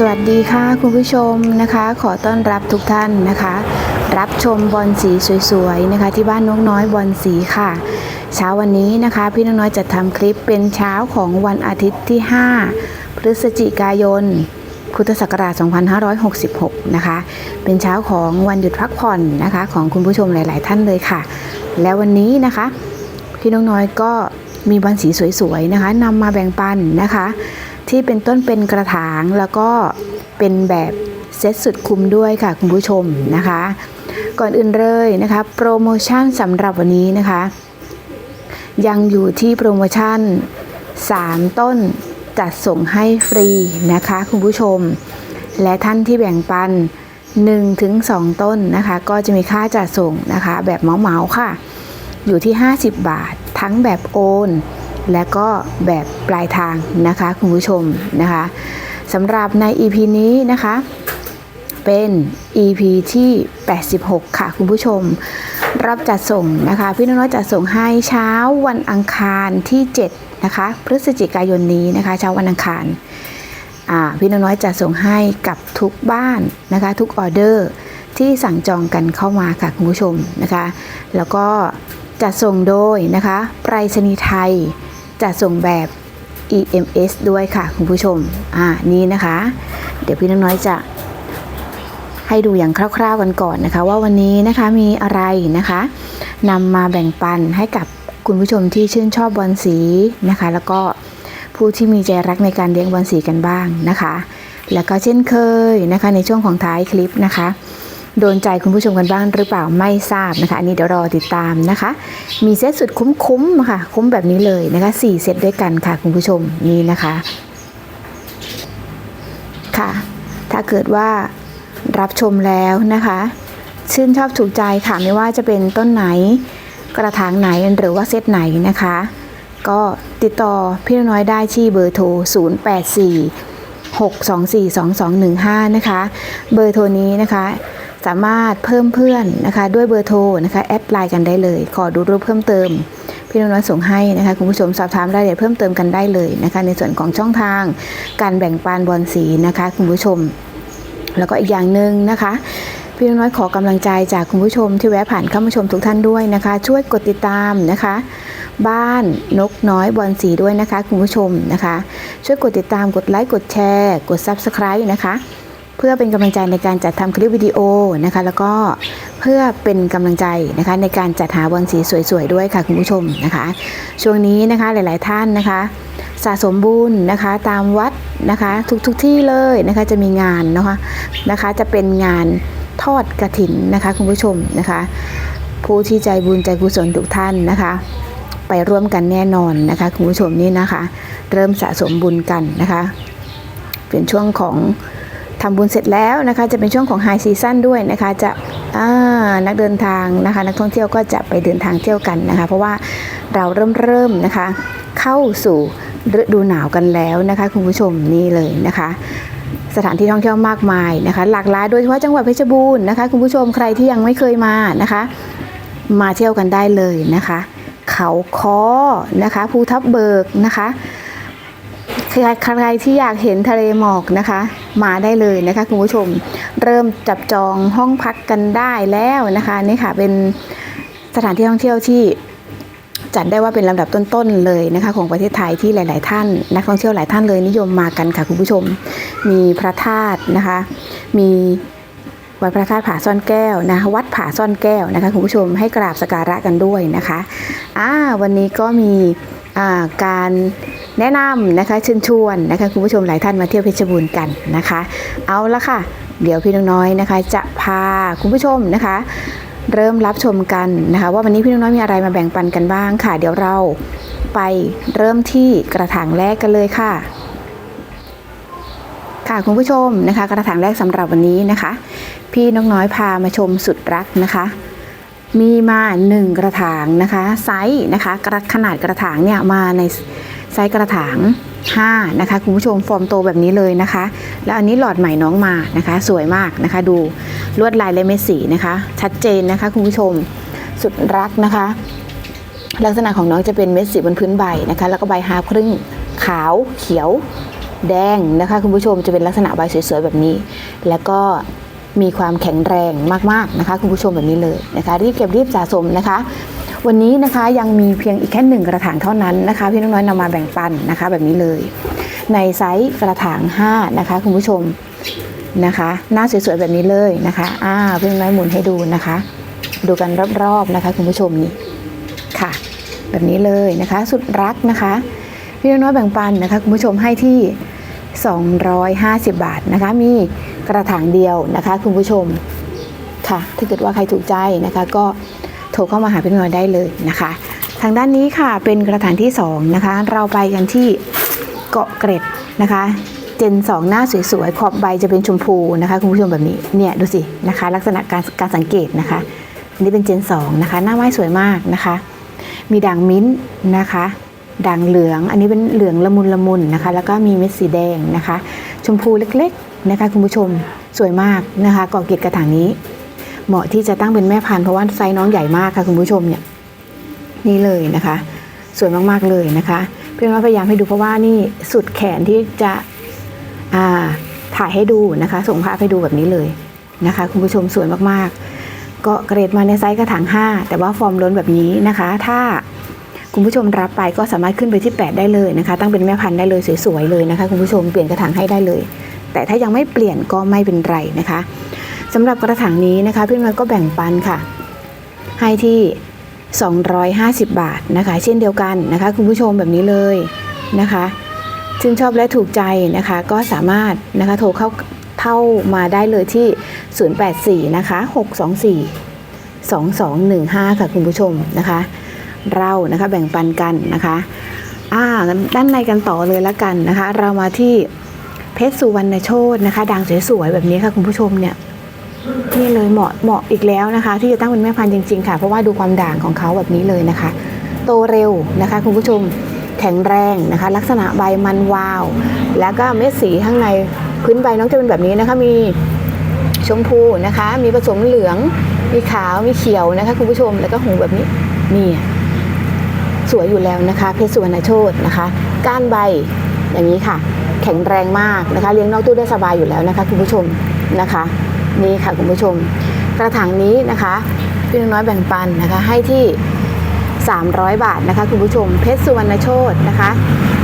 สวัสดีค่ะคุณผู้ชมนะคะ ขอต้อนรับทุกท่านนะคะ รับชมบอลสีสวยๆนะคะ ที่บ้านนกน้อยบอลสีค่ะ เช้าวันนี้นะคะ พี่นกน้อยจะทำคลิปเป็นเช้าของวันอาทิตย์ที่ 5 พฤศจิกายนพุทธศักราช 2566 นะคะ เป็นเช้าของวันหยุดพักผ่อนนะคะ ของคุณผู้ชมหลาย ๆ ท่านเลยค่ะ แล้ววันนี้นะคะ พี่นกน้อยก็มีบอลสีสวยๆนะคะนำมาแบ่งปันนะคะ ที่เป็นต้นเป็นกระถางแล้วก็เป็นแบบเซ็ตสุดคุ้มด้วยค่ะคุณผู้ชมนะคะ ก่อนอื่นเลยนะคะโปรโมชั่นสำหรับวันนี้นะคะ ยังอยู่ที่โปรโมชั่น 3 ต้นจัดส่งให้ฟรีนะคะคุณผู้ชม และท่านที่แบ่งปัน 1-2 ต้นนะคะ ก็จะมีค่าจัดส่งนะคะ แบบเมาๆค่ะ อยู่ที่ 50 บาท ทั้งแบบโอน และก็แบบปลายทางนะคะคุณผู้ชมนะคะสำหรับใน EP นี้นะคะเป็น EP ที่ 86 ค่ะคุณผู้ชม รับจัดส่งนะคะ พี่น้อยจัดส่งให้เช้าวันอังคารที่ 7 นะคะ พฤศจิกายนนี้นะคะ เช้าวันอังคารพี่น้อยจะส่งให้กับทุกบ้านนะคะ ทุกออเดอร์ที่สั่งจองกันเข้ามาค่ะคุณผู้ชมนะคะ แล้วก็จะส่งโดยนะคะไปรษณีย์ไทย จะส่งแบบ EMS ด้วยค่ะคุณผู้ชม อ่า นี่นะคะ เดี๋ยวพี่น้อยจะให้ดูอย่างคร่าวๆกันก่อนนะคะ ว่าวันนี้นะคะมีอะไรนะคะนำมาแบ่งปันให้กับคุณผู้ชมที่ชื่นชอบบอลสีนะคะ แล้วก็ผู้ที่มีใจรักในการเลี้ยงบอลสีกันบ้างนะคะ แล้วก็เช่นเคยนะคะในช่วงของท้ายคลิปนะคะ โดนใจคุณผู้ชมกันบ้างหรือเปล่าไม่ทราบนะคะ อันนี้เดี๋ยวรอติดตามนะคะ มีเซตสุดคุ้มๆค่ะ คุ้มแบบนี้เลยนะคะสี่เซตด้วยกันค่ะคุณผู้ชมนี่นะคะค่ะ ถ้าเกิดว่ารับชมแล้วนะคะ ชื่นชอบถูกใจค่ะไม่ว่าจะเป็นต้นไหนกระถางไหนหรือว่าเซตไหนนะคะ ก็ติดต่อพี่น้อยได้ที่เบอร์โทร 084 6242215 นะคะ เบอร์โทรนี้นะคะ สามารถเพิ่มเพื่อนนะคะ ด้วยเบอร์โทรนะคะแอดไลน์กันได้เลย ขอดูรูปเพิ่มเติมพี่น้อยส่งให้นะคะคุณผู้ชมสอบถามรายละเอียดเพิ่มเติมกันได้เลยนะคะ ในส่วนของช่องทาง การแบ่งปันบอลสีนะคะ คุณผู้ชม แล้วก็อีกอย่างหนึ่งนะคะพี่น้อยขอกำลังใจจากคุณผู้ชมที่แวะผ่านเข้ามาชมทุกท่านด้วยนะคะ ช่วยกดติดตามนะคะ บ้านนกน้อยบอลสีด้วยนะคะ คุณผู้ชมนะคะ ช่วยกดติดตามกดไลค์กดแชร์ กด Subscribe นะคะ เพื่อเป็นกำลังใจในการจัดทำคลิปวิดีโอนะคะ แล้วก็เพื่อเป็นกำลังใจนะคะในการจัดหาบอลสีสวยๆด้วยค่ะคุณผู้ชมนะคะ ช่วงนี้นะคะหลายๆท่านนะคะ สะสมบุญนะคะตามวัดนะคะทุกทุกๆที่เลยนะคะจะมีงานนะคะนะคะจะเป็นงานทอดกระถินนะคะคุณผู้ชมนะคะ ผู้ที่ใจบุญใจกุศลทุกท่านนะคะไปร่วมกันแน่นอนนะคะคุณผู้ชมนี่นะคะ เริ่มสะสมบุญกันนะคะ เป็นช่วงของ ทำบุญเสร็จแล้วนะคะ จะเป็นช่วงของไฮซีซั่นด้วยนะคะ จะนักเดินทางนะคะ นักท่องเที่ยวก็จะไปเดินทางเที่ยวกันนะคะ เพราะว่าเราเริ่มเริ่มนะคะ เข้าสู่ฤดูหนาวกันแล้วนะคะ คุณผู้ชมนี่เลยนะคะสถานที่ท่องเที่ยวมากมายนะคะ หลากหลายโดยเฉพาะจังหวัดเพชรบูรณ์นะคะคุณผู้ชมใครที่ยังไม่เคยมานะคะ มาเที่ยวกันได้เลยนะคะ เขาคอนะคะภูทับเบิกนะคะ ใครใครที่อยากเห็นทะเลหมอกนะคะ มาได้เลยนะคะคุณผู้ชมเริ่มจับจองห้องพักกันได้แล้วนะคะนี่ค่ะเป็นสถานที่ท่องเที่ยวที่จัดได้ว่าเป็นลำดับต้นๆเลยนะคะของประเทศไทยที่หลาย ๆ ท่าน นักท่องเที่ยวหลายท่านเลยนิยมมากันค่ะคุณผู้ชม มีพระธาตุนะคะ มีวัดพระธาตุผาซ่อนแก้วนะวัดผาซ่อนแก้วนะคะคุณผู้ชมให้กราบสกการะกันด้วยนะคะอ่าวันนี้ก็มีการ แนะนำนะคะเชิญชวนนะคะคุณผู้ชมหลายท่านมาเที่ยวเพชรบูรณ์กันนะคะ เอาละค่ะ เดี๋ยวพี่น้องน้อยนะคะ จะพาคุณผู้ชมนะคะ เริ่มรับชมกันนะคะ ว่าวันนี้พี่น้องน้อยมีอะไรมาแบ่งปันกันบ้างค่ะ เดี๋ยวเราไปเริ่มที่กระถางแรกกันเลยค่ะค่ะคุณผู้ชมนะคะ กระถางแรกสำหรับวันนี้นะคะ พี่นกน้อยพามาชมสุดรักนะคะ มีมาหนึ่งกระถางนะคะไซส์นะคะกระขนาดกระถางเนี่ยมาใน ไซส์กระถาง 5 นะคะ คุณผู้ชมฟอร์มโตแบบนี้เลยนะคะ แล้วอันนี้หลอดใหม่น้องมานะคะ สวยมากนะคะ ดูลวดลายและเม็ดสีนะคะ ชัดเจนนะคะ คุณผู้ชมสุดรักนะคะ ลักษณะของน้องจะเป็นเม็ดสีบนพื้นใบนะคะ แล้วก็ใบฮาครึ่งขาวเขียวแดงนะคะ คุณผู้ชมจะเป็นลักษณะใบสวยๆแบบนี้ แล้วก็มีความแข็งแรงมากๆนะคะ คุณผู้ชมแบบนี้เลยนะคะ รีบเก็บรีบสะสมนะคะ วันนี้นะคะยังมีเพียงอีกแค่หนึ่งกระถางเท่านั้นนะคะ พี่น้องน้อยนำมาแบ่งปันนะคะ แบบนี้เลย ในไซส์กระถาง5นะคะคุณผู้ชมนะคะหน้าสวยๆแบบนี้เลยนะคะอ่าพี่น้องน้อยหมุนให้ดูนะคะ ดูกันรอบๆนะคะคุณผู้ชมนี่ค่ะ แบบนี้เลยนะคะ สุดรักนะคะพี่น้อยแบ่งปันนะคะคุณผู้ชมให้ที่ 250 บาทนะคะ มีกระถางเดียวนะคะ คุณผู้ชมค่ะ ถ้าเกิดว่าใครถูกใจนะคะก็ ทรเข้ามาหาพี่น้อยได้เลยนะคะ ทางด้านนี้ค่ะเป็นกระถางที่2นะคะ เราไปกันที่เกาะเกร็ดนะคะเจน2 หน้าสวยๆ ขอบใบจะเป็นชมพูนะคะคุณผู้ชมแบบนี้เนี่ยดูสินะคะ ลักษณะการการสังเกตนะคะอันนี้เป็นเจน2นะคะ หน้าไม้สวยมากนะคะ มีด่างมิ้นนะคะด่างเหลือง อันนี้เป็นเหลืองละมุนละมุนนะคะ แล้วก็มีเม็ดสีแดงนะคะ ชมพูเล็กๆนะคะ คุณผู้ชมสวยมากนะคะกอเกตกระถางนี้ เหมาะที่จะตั้งเป็นแม่พันธุ์เพราะว่าไซส์น้องใหญ่มากค่ะคุณผู้ชมเนี่ยนี่เลยนะคะ สวยมากๆเลยนะคะเพื่อนว่าพยายามให้ดูเพราะว่านี่สุดแขนที่จะอ่าถ่ายให้ดูนะคะ ส่งภาพให้ดูแบบนี้เลยนะคะ คุณผู้ชมสวยมากๆ ก็เกรดมาในไซส์กระถาง 5 แต่ว่าฟอร์มล้นแบบนี้นะคะ ถ้าคุณผู้ชมรับไปก็สามารถขึ้นไปที่ 8 ได้เลยนะคะ ตั้งเป็นแม่พันธุ์ได้เลยสวยๆเลยนะคะ คุณผู้ชมเปลี่ยนกระถางให้ได้เลย แต่ถ้ายังไม่เปลี่ยนก็ไม่เป็นไรนะคะ สำหรับกระถางนี้นะคะพี่น้อยก็แบ่งปันค่ะ ให้ที่ 250 บาทนะคะ เช่นเดียวกันนะคะ คุณผู้ชมแบบนี้เลยนะคะชื่นชอบและถูกใจนะคะ ก็สามารถนะคะโทรเข้าเข้ามาได้เลยที่ 084 นะคะ 624 2215 ค่ะคุณผู้ชมนะคะ เรานะคะแบ่งปันกันนะคะอ่าด้านในกันต่อเลยละกันนะคะ เรามาที่เพชรสุวรรณโชตนะคะด่างสวยๆแบบนี้ค่ะคุณผู้ชมเนี่ย นี่เลยเหมาะเหมาะอีกแล้วนะคะ ที่จะตั้งเป็นแม่พันธุ์จริงๆค่ะ เพราะว่าดูความด่างของเขาแบบนี้เลยนะคะ โตเร็วนะคะคุณผู้ชมแข็งแรงนะคะ ลักษณะใบมันวาว แล้วก็เม็ดสีข้างในพื้นใบน้องจะเป็นแบบนี้นะคะมีชมพูนะคะ มีผสมเหลือง มีขาวมีเขียวนะคะคุณผู้ชมแล้วก็หูแบบนี้นี่สวยอยู่แล้วนะคะ เพชรสุวรรณโชตนะคะ ก้านใบอย่างนี้ค่ะ แข็งแรงมากนะคะ เลี้ยงนอกตู้ได้สบายอยู่แล้วนะคะคุณผู้ชมนะคะ นี่ค่ะคุณผู้ชม กระถางนี้นะคะพี่น้อยแบ่งปันนะคะ ให้ที่ 300 บาทนะคะ คุณผู้ชมเพชรสุวรรณโชตนะคะ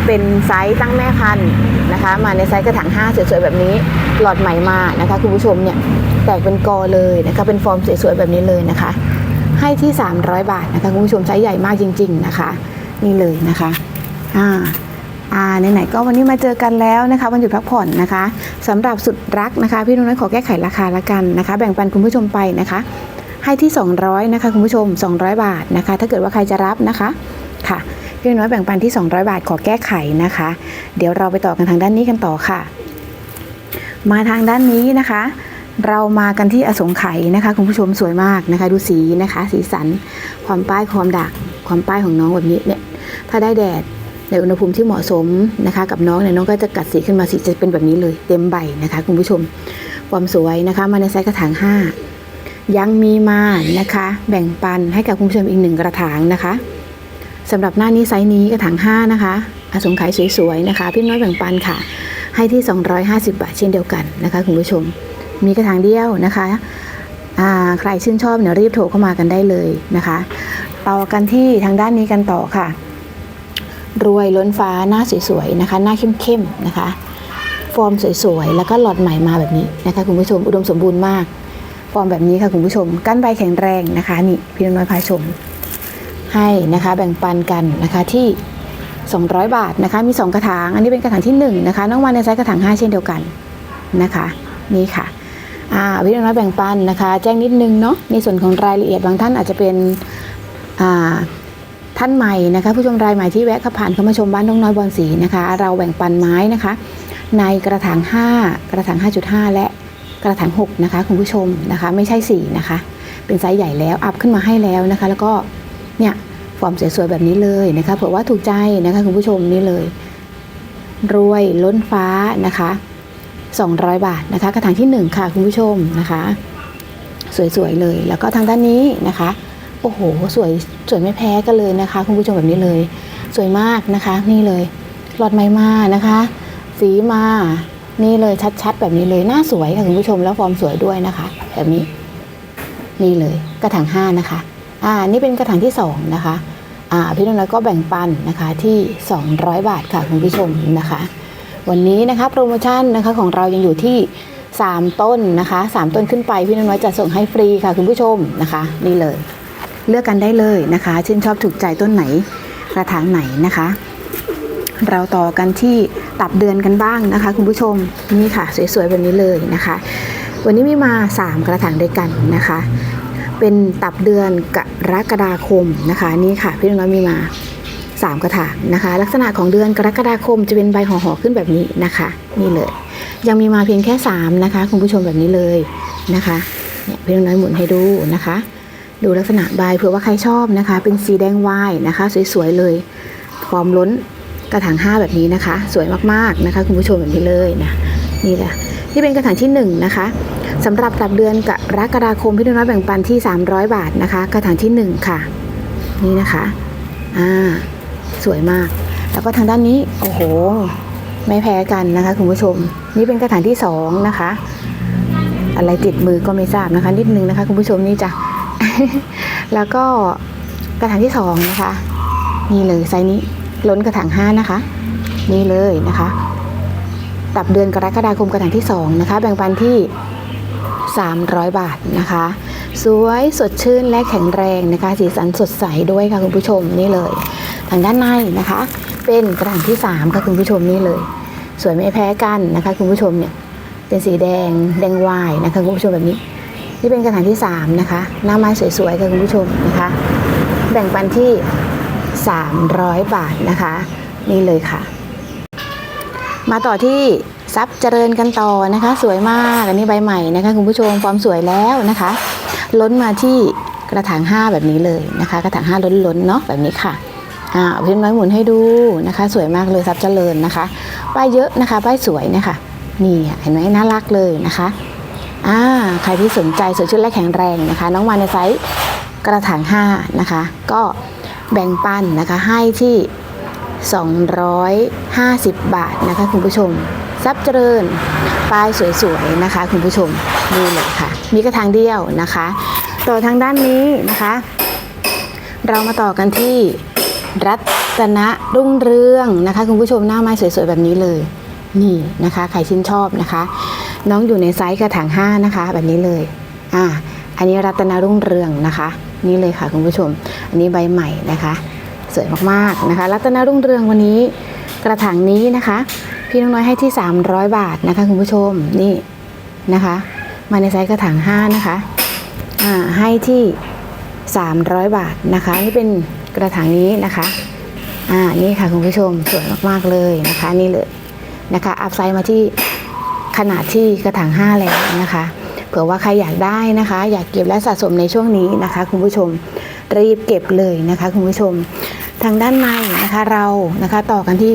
เป็นไซส์ตั้งแม่พันธุ์นะคะ มาในไซส์กระถาง5สวยๆแบบนี้หลอดใหม่มานะคะ คุณผู้ชมเนี่ยแตกเป็นกอเลยนะคะ เป็นฟอร์มสวยๆแบบนี้เลยนะคะ ให้ที่ 300 บาทนะคะคุณผู้ชมไซส์ใหญ่มากจริง ๆนะคะ นี่เลยนะคะอ่า อ่าไหนๆก็วันนี้มาเจอกันแล้วนะคะวันหยุดพักผ่อนนะคะสำหรับสุดรักนะคะ พี่น้อยขอแก้ไขราคาละกันนะคะ แบ่งปันคุณผู้ชมไปนะคะ ให้ที่ 200นะคะคุณผู้ชม 200 บาทนะคะ ถ้าเกิดว่าใครจะรับนะคะค่ะพี่น้อยแบ่งปันที่ 200 บาทขอแก้ไขนะคะ เดี๋ยวเราไปต่อกันทางด้านนี้กันต่อค่ะ มาทางด้านนี้นะคะ เรามากันที่อสงไขยนะคะ คุณผู้ชมสวยมากนะคะ ดูสีนะคะ สีสัน ความป้ายความดักความป้ายของน้องแบบนี้เนี่ยถ้าได้แดด ในอุณหภูมิที่เหมาะสมนะคะ กับน้องเนี่ยน้องก็จะกัดสีขึ้นมาสีจะเป็นแบบนี้เลยเต็มใบนะคะ คุณผู้ชมความสวยนะคะ มาในไซส์กระถาง 5 ยังมีมานะคะ แบ่งปันให้กับคุณผู้ชมอีกหนึ่งกระถางนะคะสำหรับหน้านี้ไซส์นี้กระถาง 5 นะคะอสงไขยสวยๆนะคะพี่น้อยแบ่งปันค่ะ ให้ที่ 250 บาทเช่นเดียวกันนะคะ คุณผู้ชมมีกระถางเดียวนะคะใครชื่นชอบเนี่ยรีบโทรเข้ามากันได้เลยนะคะ ต่อกันที่ทางด้านนี้กันต่อค่ะ รวยล้นฟ้าหน้าสวยๆนะคะ หน้าเข้มๆนะคะ ฟอร์มสวยๆ แล้วก็หลอดใหม่มาแบบนี้นะคะคุณผู้ชมอุดมสมบูรณ์มาก ฟอร์มแบบนี้ค่ะคุณผู้ชม ก้านใบแข็งแรงนะคะนี่พี่น้อยพาชม ให้นะคะแบ่งปันกันนะคะที่ 200 บาทนะคะ มี 2 กระถาง อันนี้เป็นกระถางที่1นะคะน้องวันในไซส์กระถาง 5 เช่นเดียวกันนะคะ นี่ค่ะอ่าพี่น้อยแบ่งปันนะคะ แจ้งนิดนึงเนาะในส่วนของรายละเอียดบางท่านอาจจะเป็นอ่า ท่านใหม่นะคะ ผู้ชมรายใหม่ที่แวะเข้าผ่านเข้ามาชมบ้านน้องน้อยบอลสีนะคะ เราแบ่งปันไม้นะคะ ในกระถาง 5 กระถาง 5.5 และกระถาง 6 นะคะคุณผู้ชมนะคะ ไม่ใช่ 4 นะคะ เป็นไซส์ใหญ่แล้วอัพขึ้นมาให้แล้วนะคะ แล้วก็เนี่ยฟอร์มสวยๆแบบนี้เลยนะคะเผื่อว่าถูกใจนะคะคุณผู้ชมนี่เลย รวยล้นฟ้านะคะ 200 บาทนะคะ กระถางที่ 1 ค่ะคุณผู้ชมนะคะ สวยๆเลยแล้วก็ทางด้านนี้นะคะ โอ้โห สวยสวยไม่แพ้กันเลยนะคะ คุณผู้ชมแบบนี้เลย สวยมากนะคะ นี่เลยหลอดไม้มานะคะ สีมานี่เลยชัดๆ แบบนี้เลยหน้าสวยค่ะคุณผู้ชมแล้วฟอร์มสวยด้วยนะคะ แบบนี้ นี่เลยกระถางห้านะคะ อ่า นี่เป็นกระถางที่สองนะคะ อ่า พี่น้องน้อยก็แบ่งปันนะคะที่ 200 บาทค่ะคุณผู้ชมนะคะ วันนี้นะคะโปรโมชั่นนะคะของเรายังอยู่ที่ 3 ต้นนะคะ 3 ต้นขึ้นไปพี่น้องน้อยจะส่งให้ฟรีค่ะคุณผู้ชมนะคะ นี่เลย เลือกกันได้เลยนะคะ ชื่นชอบถูกใจต้นไหนกระถางไหนนะคะ เราต่อกันที่ตับเดือนกันบ้างนะคะ คุณผู้ชมนี่ค่ะ สวยๆแบบนี้เลยนะคะ วันนี้มีมา 3 กระถางด้วยกันนะคะ เป็นตับเดือนกรกฎาคมนะคะนี่ค่ะพี่น้องมีมา3กระถางนะคะ ลักษณะของเดือนกรกฎาคมจะเป็นใบห่อๆขึ้นแบบนี้นะคะนี่เลย ยังมีมาเพียงแค่ 3 นะคะ คุณผู้ชมแบบนี้เลยนะคะเนี่ยพี่น้อยหมุนให้ดูนะคะ ดูลักษณะใบเผื่อว่าใครชอบนะคะ เป็นสีแดงวายนะคะ สวยๆเลยฟอร์มล้นกระถาง5แบบนี้นะคะ สวยมากๆนะคะ คุณผู้ชมแบบนี้เลยนะนี่แหละที่เป็นกระถางที่ 1 นะคะสำหรับกลับเดือนกรกฎาคมพี่น้อยแบ่งปันที่ 300 บาทนะคะ กระถางที่ 1 ค่ะ นี่นะคะอ่าสวยมาก แล้วก็ทางด้านนี้โอ้โห ไม่แพ้กันนะคะ คุณผู้ชม นี่เป็นกระถางที่สองนะคะ อะไรติดมือก็ไม่ทราบนะคะ นิดนึงนะคะ คุณผู้ชมนี่จ้ะ แล้วก็กระถางที่สองนะคะ นี่เลยไซส์นี้ล้นกระถางห้านะคะ นี่เลยนะคะตับเดือนกรกฎาคมกระถางที่สองนะคะ แบ่งปันที่ 300 บาทนะคะ สวยสดชื่นและแข็งแรงนะคะ สีสันสดใสด้วยค่ะคุณผู้ชมนี่เลย ทางด้านในนะคะ เป็นกระถางที่3ค่ะคุณผู้ชมนี่เลย สวยไม่แพ้กันนะคะ คุณผู้ชมเนี่ยเป็นสีแดงแดงวายนะคะคุณผู้ชมแบบนี้ นี่เป็นกระถางที่ 3 นะคะ หน้าไม้สวยๆค่ะคุณผู้ชมนะคะ แบ่งปันที่ 300 บาทนะคะ นี่เลยค่ะ มาต่อที่ซับเจริญกันต่อนะคะ สวยมากอันนี้ใบใหม่นะคะคุณผู้ชมความสวยแล้วนะคะ ล้นมาที่กระถาง 5 แบบนี้เลยนะคะ กระถาง 5 ล้นๆเนาะแบบนี้ค่ะอ่าพี่น้อยหมุนให้ดูนะคะ สวยมากเลยซับเจริญนะคะป้ายเยอะนะคะป้ายสวยนี่ยค่ะนี่เห็นไหมน่ารักเลยนะคะ อ่าใครที่สนใจสวยชุดและแข็งแรงนะคะ น้องมาในไซส์กระถาง5นะคะ ก็แบ่งปันนะคะให้ที่ 250 บาทนะคะคุณผู้ชมซับเจริญป้ายสวยๆนะคะ คุณผู้ชมนี่เลยค่ะ มีกระถางเดียวนะคะต่อทางด้านนี้นะคะ เรามาต่อกันที่รัตนรุ่งเรืองนะคะ คุณผู้ชมหน้าไม้สวยๆแบบนี้เลย นี่นะคะ ใครชื่นชอบนะคะ น้องอยู่ในไซส์กระถาง5นะคะ แบบนี้เลยอ่าอันนี้รัตนรุ่งเรืองนะคะ นี่เลยค่ะคุณผู้ชม อันนี้ใบใหม่นะคะ สวยมากๆนะคะ รัตนรุ่งเรืองวันนี้กระถางนี้นะคะ พี่น้องน้อยให้ที่ 300 บาทนะคะคุณผู้ชมนี่นะคะ มาในไซส์กระถาง5นะคะอ่าให้ที่ 300 บาทนะคะนี่เป็นกระถางนี้นะคะอ่านี่ค่ะคุณผู้ชมสวยมากๆเลยนะคะนี่เลยนะคะอัพไซส์มาที่ ขนาดที่กระถาง5แล้วนะคะ เผื่อว่าใครอยากได้นะคะ อยากเก็บและสะสมในช่วงนี้นะคะ คุณผู้ชมรีบเก็บเลยนะคะคุณผู้ชมทางด้านในนะคะเรานะคะต่อกันที่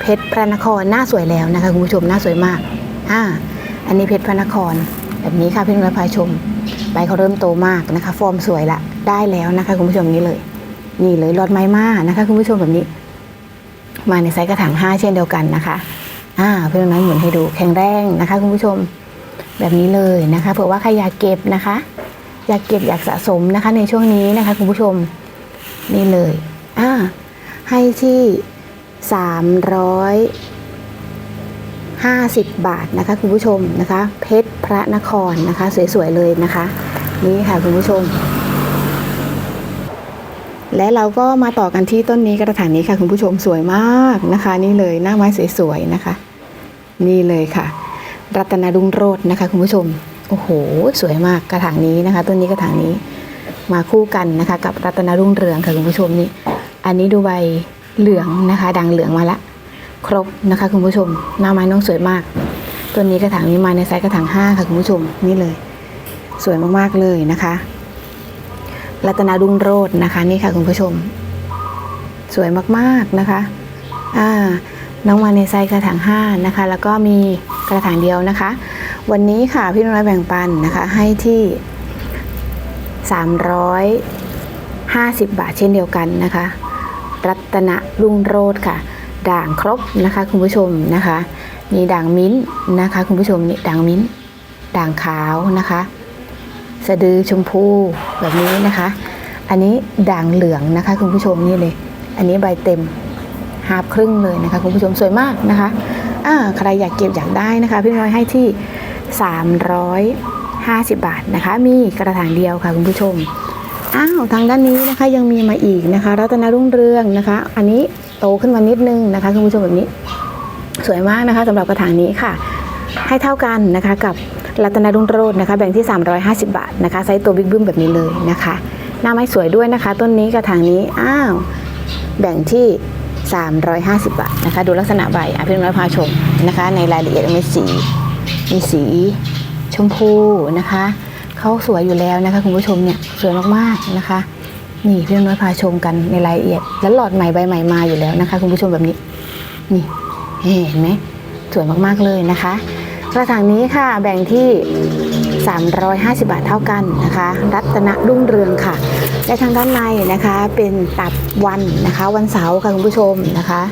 เพชรพระนครหน้าสวยแล้วนะคะคุณผู้ชมหน้าสวยมากอ่าอันนี้เพชรพระนครแบบนี้ค่ะพี่นุ่นพายชมใบเขาเริ่มโตมากนะคะ ฟอร์มสวยละได้แล้วนะคะคุณผู้ชมนี้เลย นี่เลยรอดไม้มานะคะคุณผู้ชมแบบนี้ มาในไซส์กระถาง5เช่นเดียวกันนะคะ อ่าพี่อนุ่นหมุนให้ดูแข็งแรงนะคะ คุณผู้ชมแบบนี้เลยนะคะเผื่อว่าใครอยากเก็บนะคะ อยากเก็บอยากสะสมนะคะ ในช่วงนี้นะคะ คุณผู้ชมนี่เลยอ่าให้ที่สามร้อยห้าสิบบาทนะคะ คุณผู้ชมนะคะ เพชรพระนครนะคะ สวยๆเลยนะคะ นี่ค่ะคุณผู้ชม และเราก็มาต่อกันที่ต้นนี้กระถางนี้ค่ะ คุณผู้ชมสวยมากนะคะ นี่เลยหน้าไม้สวยๆนะคะ นี่เลยค่ะ รัตนรุ่งโรจน์นะคะ คุณผู้ชม โอ้โห สวยมากกระถางนี้นะคะ ต้นนี้กระถางนี้ มาคู่กันนะคะ กับรัตนรุ่งเรืองค่ะคุณผู้ชมนี่ อันนี้ดูใบเหลืองนะคะ ดังเหลืองมาละ ครบนะคะ คุณผู้ชม หน้าไม้น้องสวยมากตัวนี้กระถางนี้มาในไซส์กระถางห้าค่ะคุณผู้ชม นี่เลย สวยมากๆเลยนะคะ รัตนารุ่งโรจน์นะคะ นี่ค่ะคุณผู้ชม สวยมากๆนะคะ อ่า น้องมาในไซส์กระถางห้านะคะ แล้วก็มีกระถางเดียวนะคะ วันนี้ค่ะพี่น้อยแบ่งปันนะคะให้ที่ 350 บาทเช่นเดียวกันนะคะ รัตนรุ่งโรจน์ค่ะ ด่างครบนะคะคุณผู้ชมนะคะมีด่างมิ้นนะคะคุณผู้ชมนี่ด่างมิ้นด่างขาวนะคะ สะดือชมพูแบบนี้นะคะ อันนี้ด่างเหลืองนะคะคุณผู้ชมนี่เลย อันนี้ใบเต็ม หาบครึ่งเลยนะคะคุณผู้ชมสวยมากนะคะอ่าใครอยากเก็บอยากได้นะคะ พี่น้อยให้ที่ 350 บาทนะคะ มีกระถางเดียวค่ะคุณผู้ชมอ้าวทางด้านนี้นะคะยังมีมาอีกนะคะรัตนรุ่งเรืองนะคะ อันนี้โตขึ้นมานิดนึงนะคะคุณผู้ชมแบบนี้ สวยมากนะคะสำหรับกระถางนี้ค่ะ ให้เท่ากันนะคะกับรัตนรุ่งโรจน์นะคะ แบ่งที่ 350 บาทนะคะไซส์ตัวบิ๊กบึ้มแบบนี้เลยนะคะหน้าไม้สวยด้วยนะคะ ต้นนี้กระถางนี้อ้าวแบ่งที่ 350 บาทนะคะ ดูลักษณะใบอะพี่น้อยพาชมนะคะ ในรายละเอียดมีสีมีสีชมพูนะคะเขาสวยอยู่แล้วนะคะคุณผู้ชมเนี่ยสวยมากๆนะคะ นี่พี่น้อยพาชมกันในรายละเอียด แล้วหลอดใหม่ใบใหม่มาอยู่แล้วนะคะ คุณผู้ชมแบบนี้ นี่เห็นไหมสวยมากๆเลยนะคะ กระถางนี้ค่ะแบ่งที่ 350 บาทเท่ากันนะคะ รัตนรุ่งเรืองค่ะ และทางด้านในนะคะเป็นตัดวันนะคะ วันเสาร์ค่ะคุณผู้ชมนะคะ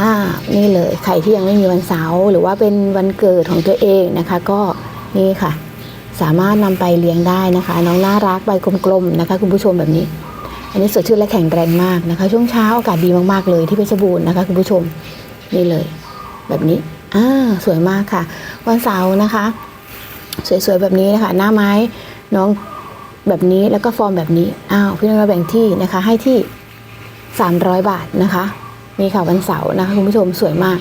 อ่านี่เลยใครที่ยังไม่มีวันเสาร์หรือว่าเป็นวันเกิดของตัวเองนะคะ ก็นี่ค่ะ สามารถนำไปเลี้ยงได้นะคะ น้องน่ารักใบกลมๆนะคะคุณผู้ชมแบบนี้ อันนี้สดชื่นและแข็งแรงมากนะคะ ช่วงเช้าอากาศดีมากๆเลยที่เพชรบูรณ์นะคะคุณผู้ชมนี่เลย แบบนี้อ่าสวยมากค่ะ วันเสาร์นะคะ สวยๆแบบนี้นะคะหน้าไม้น้องแบบนี้แล้วก็ฟอร์มแบบนี้อ้าวพี่น้องเราแบ่งที่นะคะให้ที่ 300 บาทนะคะนี่ค่ะวันเสาร์นะคะคุณผู้ชมสวยมาก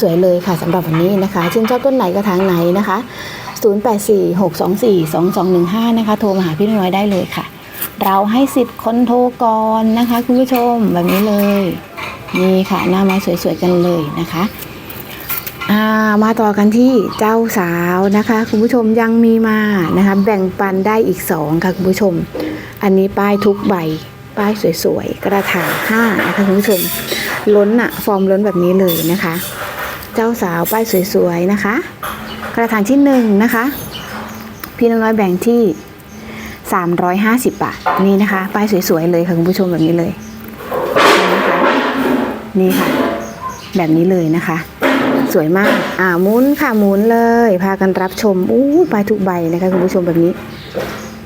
สวยๆเลยค่ะสำหรับวันนี้นะคะชื่นชอบต้นไหนกระถางไหนนะคะ 0846242215 นะคะ โทรมาหาพี่น้อยได้เลยค่ะ เราให้สิทธิ์คนโทรก่อนนะคะ คุณผู้ชมแบบนี้เลยนี่ค่ะหน้าไม้สวยๆกันเลยนะคะ มาต่อกันที่เจ้าสาวนะคะ คุณผู้ชมยังมีมานะคะ แบ่งปันได้อีกสองค่ะคุณผู้ชม อันนี้ป้ายทุกใบ ป้ายสวยๆ กระถางห้านะคะคุณผู้ชม ล้นอะฟอร์มล้นแบบนี้เลยนะคะ เจ้าสาวป้ายสวยๆนะคะ กระถางที่หนึ่งนะคะ พี่น้อยแบ่งที่ 350 บาทนี่นะคะ ป้ายสวยๆเลยค่ะคุณผู้ชมแบบนี้เลยนี่ค่ะแบบนี้เลยนะคะ สวยมาก อ่าหมุนค่ะหมุนเลย พากันรับชมอู้ปลาทุกใบนะคะคุณผู้ชมแบบนี้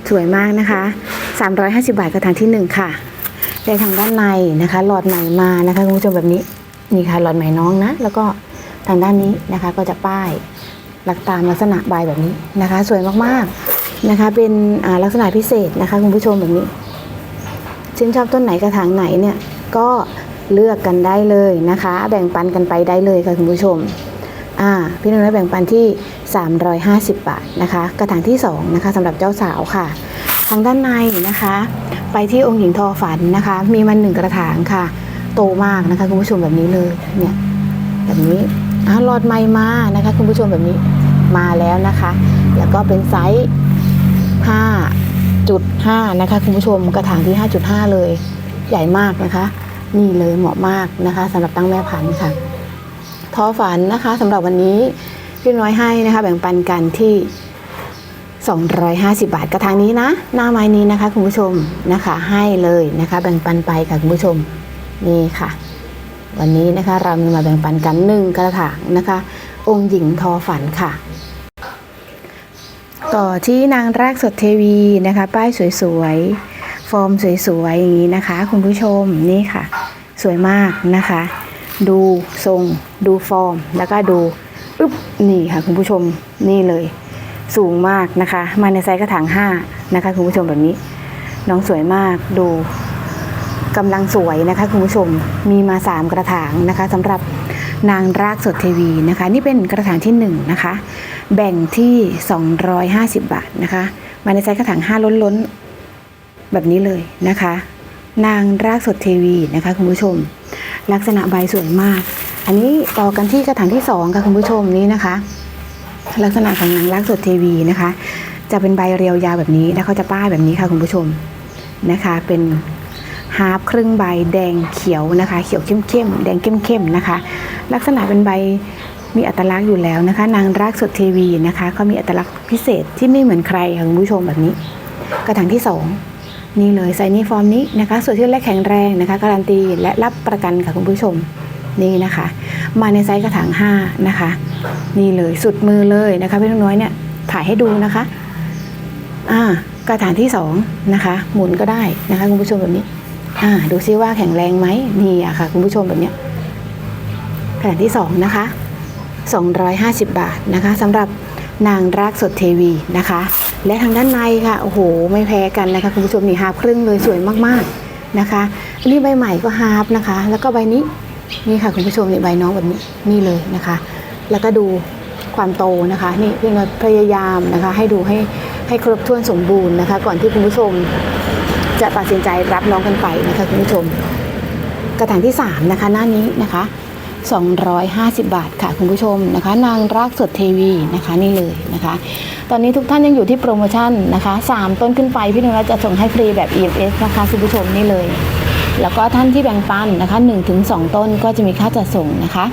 สวยมากนะคะ 350 บาทกระถางที่หนึ่งค่ะในทางด้านในนะคะ หลอดใหม่มานะคะคุณผู้ชมแบบนี้นี่ค่ะหลอดใหม่น้องนะ แล้วก็ทางด้านนี้นะคะก็จะป้ายลักตามลักษณะใบแบบนี้นะคะ สวยมากๆนะคะ เป็นอ่าลักษณะพิเศษนะคะคุณผู้ชมแบบนี้ชื่นชอบต้นไหนกระถางไหนเนี่ยก็ เลือกกันได้เลยนะคะ แบ่งปันกันไปได้เลยค่ะคุณผู้ชมอ่าพี่น้องแบ่งปันที่ 350 บาทนะคะ กระถางที่2นะคะสำหรับเจ้าสาวค่ะ ทางด้านในนะคะ ไปที่องค์หญิงทอฝันนะคะ มีมันหนึ่งกระถางค่ะ โตมากนะคะคุณผู้ชมแบบนี้เลยเนี่ยแบบนี้อ่าหลอดไม้มานะคะคุณผู้ชมแบบนี้มาแล้วนะคะ แล้วก็เป็นไซส์5.5 นะคะคุณผู้ชมกระถางที่ 5.5 เลย ใหญ่มากนะคะ นี่เลยเหมาะมากนะคะสำหรับตั้งแม่พันธุ์ค่ะทอฝันนะคะสำหรับวันนี้พี่น้อยให้นะคะ แบ่งปันกันที่ 250 บาทกระถางนี้นะ หน้าไม้นี้นะคะคุณผู้ชมนะคะให้เลยนะคะ แบ่งปันไปค่ะคุณผู้ชมนี่ค่ะ วันนี้นะคะเรามีมาแบ่งปันกันหนึ่งกระถางนะคะ องค์หญิงทอฝันค่ะต่อที่นางแรกสดเทวีนะคะ ป้ายสวยๆ ฟอร์มสวยๆอย่างนี้นะคะ คุณผู้ชมนี่ค่ะ สวยมากนะคะ ดูทรงดูฟอร์มแล้วก็ดูอึ๊บนี่ค่ะ คุณผู้ชมนี่เลย สูงมากนะคะ มาในไซส์กระถาง5นะคะ คุณผู้ชมแบบนี้ น้องสวยมากดูกำลังสวยนะคะ คุณผู้ชมมีมา 3 กระถางนะคะสำหรับนางรากสดเทวีนะคะ นี่เป็นกระถางที่ 1 นะคะ แบ่งที่ 250 บาทนะคะ มาในไซส์กระถาง5ล้นล้นๆ แบบนี้เลยนะคะ นางรากสดเทวีนะคะคุณผู้ชม ลักษณะใบสวยมาก อันนี้ต่อกันที่กระถางที่2ค่ะคุณผู้ชมนี่นะคะ ลักษณะของนางรากสดเทวีนะคะ จะเป็นใบเรียวยาวแบบนี้แล้วเขาจะป้ายแบบนี้ค่ะคุณผู้ชมนะคะ เป็นฮาร์ปครึ่งใบแดงเขียวนะคะ เขียวเข้มๆแดงเข้มๆนะคะ ลักษณะเป็นใบมีอัตลักษณ์อยู่แล้วนะคะ นางรากสดเทวีนะคะเขามีอัตลักษณ์พิเศษที่ไม่เหมือนใครค่ะคุณผู้ชมแบบนี้ กระถางที่สอง นี่เลยไซนี่ฟอร์มนี้นะคะสวยชื่นและแข็งแรงนะคะการันตีและรับประกันค่ะคุณผู้ชมนี่นะคะ มาในไซส์กระถาง5นะคะ นี่เลยสุดมือเลยนะคะพี่น้อยเนี่ยถ่ายให้ดูนะคะอ่ากระถางที่สองนะคะ หมุนก็ได้นะคะคุณผู้ชมแบบนี้อ่าดูซิว่าแข็งแรงไหมนี่อะค่ะคุณผู้ชมแบบเนี้ยกระถางที่สองนะคะ250 บาทนะคะสำหรับนางรักสดเทวีนะคะ และทางด้านในค่ะโอ้โหไม่แพ้กันนะคะคุณผู้ชมนี่ฮาร์ปครึ่งเลยสวยมากๆนะคะอันนี้ใบใหม่ก็ฮาร์ปนะคะ แล้วก็ใบนี้นี่ค่ะคุณผู้ชมนี่ใบน้องแบบนี้นี่เลยนะคะ แล้วก็ดูความโตนะคะนี่พี่น้อยพยายามนะคะ ให้ดูให้ให้ครบถ้วนสมบูรณ์นะคะ ก่อนที่คุณผู้ชมจะตัดสินใจรับน้องกันไปนะคะคุณผู้ชม กระถางที่ 3 นะคะ หน้านี้นะคะ 250 บาทค่ะคุณผู้ชมนะคะ นางรักสดเทวีนะคะนี่เลยนะคะ ตอนนี้ทุกท่านยังอยู่ที่โปรโมชั่นนะคะ3ต้นขึ้นไปพี่นุ้ยจะส่งให้ฟรีแบบ EMS นะคะคุณผู้ชมนี่เลย แล้วก็ท่านที่แบ่งปันนะคะ1-2 ต้นก็จะมีค่าจัดส่งนะคะ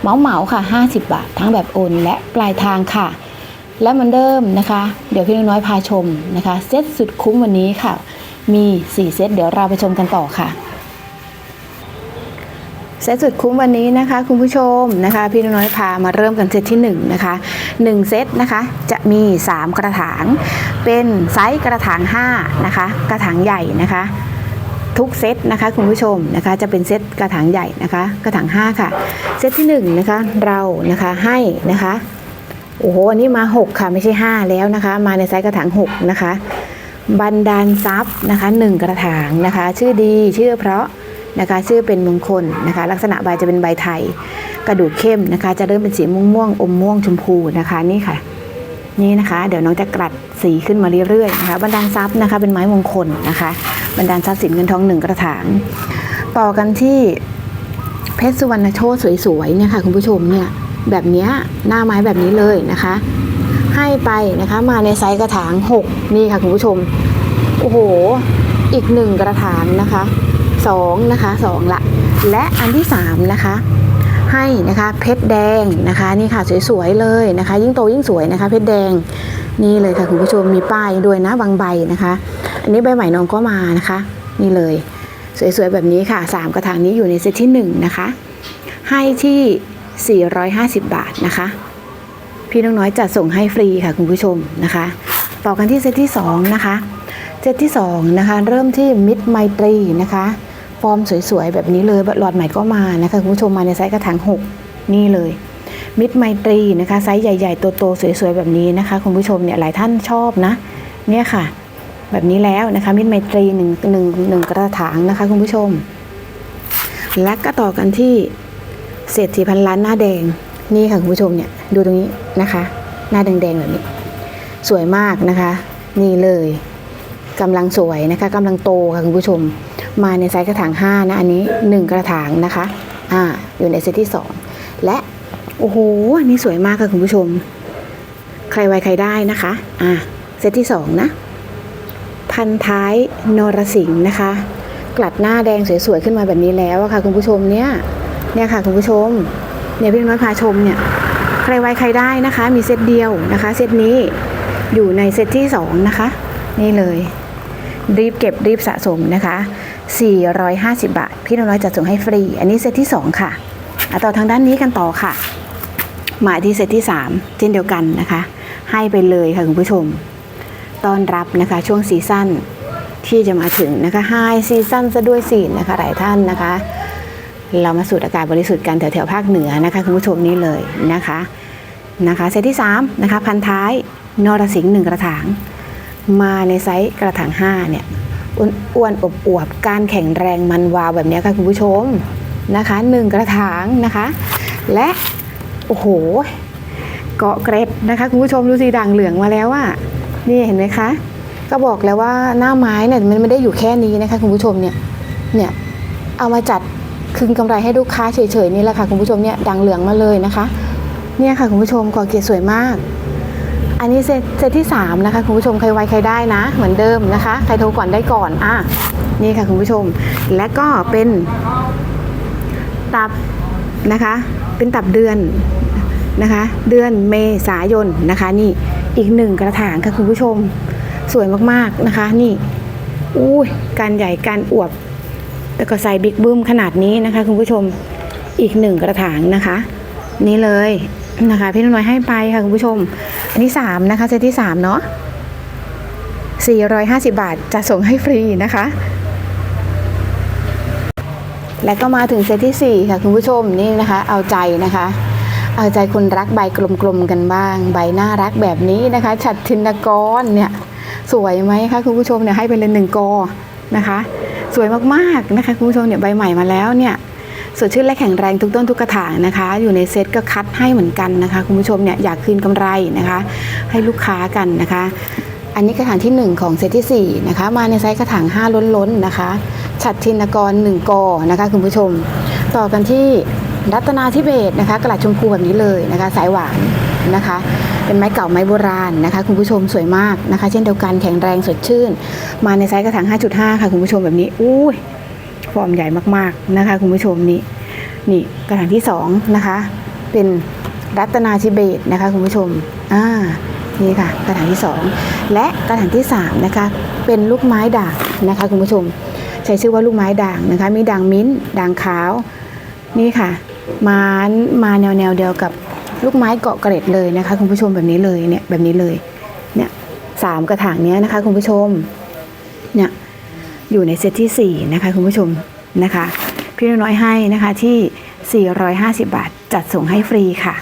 เหมาเหมาค่ะ 50 บาท ทั้งแบบโอนและปลายทางค่ะ และเหมือนเดิมนะคะ เดี๋ยวพี่น้อยพาชมนะคะ เซตสุดคุ้มวันนี้ค่ะ มี 4 เซตเดี๋ยวเราไปชมกันต่อค่ะ เซตสุดคุ้มวันนี้นะคะ คุณผู้ชมนะคะ พี่น้อยพามาเริ่มกันเซตที่1นะคะ1เซตนะคะจะมี 3 กระถาง เป็นไซส์กระถาง5นะคะกระถางใหญ่นะคะทุกเซตนะคะคุณผู้ชมนะคะจะเป็นเซตกระถางใหญ่นะคะกระถาง5ค่ะเซตที่1นะคะเรานะคะให้นะคะโอ้โหอันนี้มา 6 ค่ะไม่ใช่ 5 แล้วนะคะ มาในไซส์กระถาง6นะคะบันดาลทรัพย์นะคะหนึ่งกระถางนะคะ ชื่อดีชื่อเพราะ นะคะชื่อเป็นมงคลนะคะ ลักษณะใบจะเป็นใบไทย กระดูกเข้มนะคะ จะเริ่มเป็นสีม่วงม่วงอมม่วงชมพูนะคะนี่ค่ะ นี่นะคะ เดี๋ยวน้องจะกลัดสีขึ้นมาเรื่อยๆนะคะบันดาลทรัพย์นะคะ เป็นไม้มงคลนะคะบันดาลทรัพย์สินเงินทองหนึ่งกระถางต่อกันที่เพชรสุวรรณโชตสวยๆเนี่ยค่ะคุณผู้ชมเนี่ยแบบนี้หน้าไม้แบบนี้เลยนะคะ ให้ไปนะคะมาในไซส์กระถาง 6 นี่ค่ะคุณผู้ชม โอ้โห อีกหนึ่งกระถางนะคะ สองนะคะสองละ และอันที่สามนะคะให้นะคะเพชรแดงนะคะนี่ค่ะสวยๆเลยนะคะ ยิ่งโตยิ่งสวยนะคะ เพชรแดงนี่เลยค่ะคุณผู้ชมมีป้ายด้วยนะบางใบนะคะ อันนี้ใบใหม่น้องก็มานะคะ นี่เลย สวยๆแบบนี้ค่ะสามกระถางนี้อยู่ในเซตที่หนึ่งนะคะให้ที่ 450 บาทนะคะ พี่น้องน้อยจัดส่งให้ฟรีค่ะคุณผู้ชมนะคะ ต่อกันที่เซตที่2นะคะเซตที่2นะคะเริ่มที่มิตรไมตรีนะคะ ฟอร์มสวยๆ แบบนี้เลยหลอดใหม่ก็มานะคะคุณผู้ชมมาในไซส์กระถาง6 นี่เลย มิตรไมตรีนะคะไซส์ใหญ่ ๆ โตๆสวยๆ แบบนี้นะคะคุณผู้ชมเนี่ยหลายท่านชอบนะ เนี่ยค่ะ แบบนี้แล้วนะคะมิตรไมตรีหนึ่งหนึ่งหนึ่งกระถางนะคะคุณผู้ชม และก็ต่อกันที่เศรษฐีพันล้านหน้าแดงนี่ค่ะคุณผู้ชมเนี่ยดูตรงนี้นะคะ หน้าแดงๆแบบนี้ สวยมากนะคะ นี่เลยกำลังสวยนะคะกำลังโตค่ะคุณผู้ชม มาในไซส์กระถาง5นะอันนี้ 1 กระถางนะคะอ่าอยู่ในเซตที่ 2 และโอ้โหอันนี้สวยมากค่ะคุณผู้ชม ใครไวใครได้นะคะอ่าเซตที่ 2 นะ พันท้ายนรสิงห์นะคะ กลัดหน้าแดงสวยๆขึ้นมาแบบนี้แล้วอะค่ะคุณผู้ชมเนี่ยเนี่ยค่ะคุณผู้ชมเนี่ยพี่น้อยพาชมเนี่ยใครไวใครได้นะคะ มีเซตเดียวนะคะ เซตนี้อยู่ในเซตที่สองนะคะ นี่เลย รีบเก็บรีบสะสมนะคะ 450 บาท พี่น้อยจะส่งให้ฟรี อันนี้เซตที่สองค่ะอะต่อทางด้านนี้กันต่อค่ะมาที่เซตที่สามเช่นเดียวกันนะคะ ให้ไปเลยค่ะคุณผู้ชม ต้อนรับนะคะช่วงซีซั่นที่จะมาถึงนะคะไฮซีซั่นซะด้วยสินะคะหลายท่านนะคะ เรามาสูดอากาศบริสุทธิ์กันแถวๆภาคเหนือนะคะคุณผู้ชมนี่เลยนะคะนะคะเซตที่3นะคะพันท้ายนรสิงห์หนึ่งกระถาง มาในไซส์กระถาง5เนี่ยอ้วนอบอวบๆการแข็งแรงมันวาวแบบนี้ค่ะคุณผู้ชมนะคะหนึ่งกระถางนะคะ และโอ้โหเกาะเกร็ดนะคะคุณผู้ชมดูสิด่างเหลืองมาแล้วอะนี่เห็นไหมคะก็บอกแล้วว่าหน้าไม้เนี่ยมันไม่ได้อยู่แค่นี้นะคะคุณผู้ชมเนี่ยเนี่ยเอามาจัดคืนกำไรให้ลูกค้าเฉยๆนี่แหละค่ะคุณผู้ชมเนี่ยดังเหลืองมาเลยนะคะ เนี่ยค่ะคุณผู้ชมก่อเกียรติสวยมาก อันนี้เซตเซตที่ 3 นะคะคุณผู้ชมใครไวใครได้นะ เหมือนเดิมนะคะ ใครโทรก่อนได้ก่อนอะนี่ค่ะคุณผู้ชม และก็เป็นตับนะคะ เป็นตับเดือนนะคะ เดือนเมษายนนะคะ นี่อีกหนึ่งกระถางค่ะคุณผู้ชมสวยมากๆนะคะ นี่อุ้ยการใหญ่การอวบแล้วก็ใส่บิ๊กบึ้มขนาดนี้นะคะ คุณผู้ชมอีกหนึ่งกระถางนะคะ นี่เลยนะคะพี่น้อยให้ไปค่ะคุณผู้ชม อันที่สามนะคะ เซตที่สามเนาะ450 บาทจะส่งให้ฟรีนะคะ และก็มาถึงเซตที่ 4 ค่ะ คุณผู้ชมนี่นะคะ เอาใจนะคะ เอาใจคนรักใบกลมๆกันบ้าง ใบน่ารักแบบนี้นะคะ ฉัดทินกรเนี่ย สวยไหมคะคุณผู้ชมเนี่ยให้ไปเลยหนึ่งกอนะคะ สวยมากๆนะคะ คุณผู้ชมเนี่ยใบใหม่มาแล้วเนี่ย สดชื่นและแข็งแรงทุกต้นทุกกระถางนะคะ อยู่ในเซตก็คัดให้เหมือนกันนะคะ คุณผู้ชมเนี่ยอยากคืนกำไรนะคะ ให้ลูกค้ากันนะคะ อันนี้กระถางที่ 1 ของเซตที่4นะคะมาในไซส์กระถาง5ล้นๆนะคะฉัดทินกร 1กอนะคะคุณผู้ชม ต่อกันที่รัตนาธิเบศนะคะกระดาษชมพูแบบนี้เลยนะคะ สายหวานนะคะ เป็นไม้เก่าไม้โบราณนะคะ คุณผู้ชมสวยมากนะคะ เช่นเดียวกันแข็งแรงสดชื่น มาในไซส์กระถาง 5.5 ค่ะ คุณผู้ชมแบบนี้อุ้ย ฟอร์มใหญ่มากๆนะคะคุณผู้ชมนี่นี่กระถางที่2นะคะเป็นรัตนาธิเบศนะคะคุณผู้ชมอ่านี่ค่ะกระถางที่ 2 และกระถางที่3นะคะเป็นลูกไม้ด่างนะคะคุณผู้ชม ใช้ชื่อว่าลูกไม้ด่างนะคะ มีด่างมิ้นด่างขาวนี่ค่ะมามาแนวแนวเดียวกับลูกไม้เกาะเกร็ดเลยนะคะคุณผู้ชมแบบนี้เลยเนี่ยแบบนี้เลยเนี่ยสามกระถางเนี้ยนะคะคุณผู้ชมเนี่ย อยู่ในเซตที่ 4 นะคะคุณผู้ชมนะคะ พี่น้อยให้นะคะที่ 450 บาท จัดส่งให้ฟรีค่ะ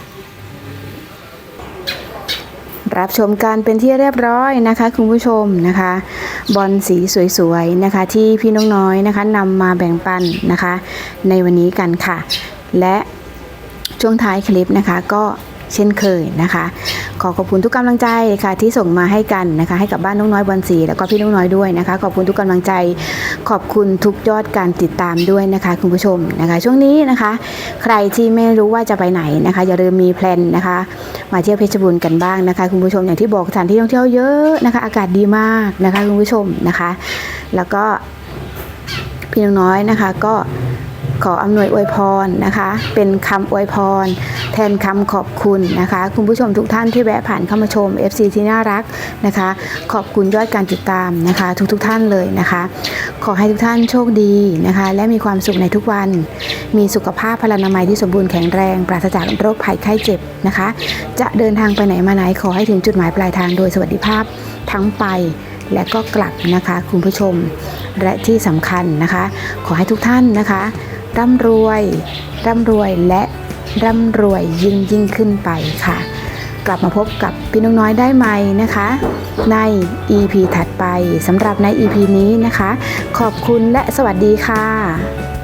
รับชมกันเป็นที่เรียบร้อยนะคะ คุณผู้ชมนะคะ บอลสีสวยๆนะคะ ที่พี่น้องน้อยนะคะนำมาแบ่งปันนะคะ ในวันนี้กันค่ะ และช่วงท้ายคลิปนะคะก็ เช่นเคยนะคะ ขอขอบคุณทุกกำลังใจค่ะที่ส่งมาให้กันนะคะ ให้กับบ้านน้องน้อยบอลสีแล้วก็พี่น้องน้อยด้วยนะคะ ขอบคุณทุกกำลังใจ ขอบคุณทุกยอดการติดตามด้วยนะคะคุณผู้ชมนะคะ ช่วงนี้นะคะ ใครที่ไม่รู้ว่าจะไปไหนนะคะอย่าลืมมีแพลนนะคะ มาเที่ยวเพชรบูรณ์กันบ้างนะคะ คุณผู้ชมอย่างที่บอกสถานที่ท่องเที่ยวเยอะนะคะ อากาศดีมากนะคะคุณผู้ชมนะคะ แล้วก็พี่น้องน้อยนะคะก็ ขออำนวยอวยพรนะคะ เป็นคำอวยพร แทนคำขอบคุณนะคะ คุณผู้ชมทุกท่านที่แวะผ่านเข้ามาชม FC ที่น่ารักนะคะ ขอบคุณยอดการติดตามนะคะ ทุกๆทท่านเลยนะคะ ขอให้ทุกท่านโชคดีนะคะ และมีความสุขในทุกวัน มีสุขภาพพลานามัยที่สมบูรณ์แข็งแรง ปราศจากโรคภัยไข้เจ็บนะคะ จะเดินทางไปไหนมาไหนขอให้ถึงจุดหมายปลายทางโดยสวัสดิภาพทั้งไปและก็กลับนะคะคุณผู้ชมและที่สำคัญนะคะ ขอให้ทุกท่านนะคะ ร่ำรวย ร่ำรวยและร่ำรวยยิ่งยิ่งขึ้นไปค่ะ กลับมาพบกับพี่น้องน้อยได้ไหมนะคะ ใน EP ถัดไปสำหรับใน EP นี้นะคะ ขอบคุณและสวัสดีค่ะ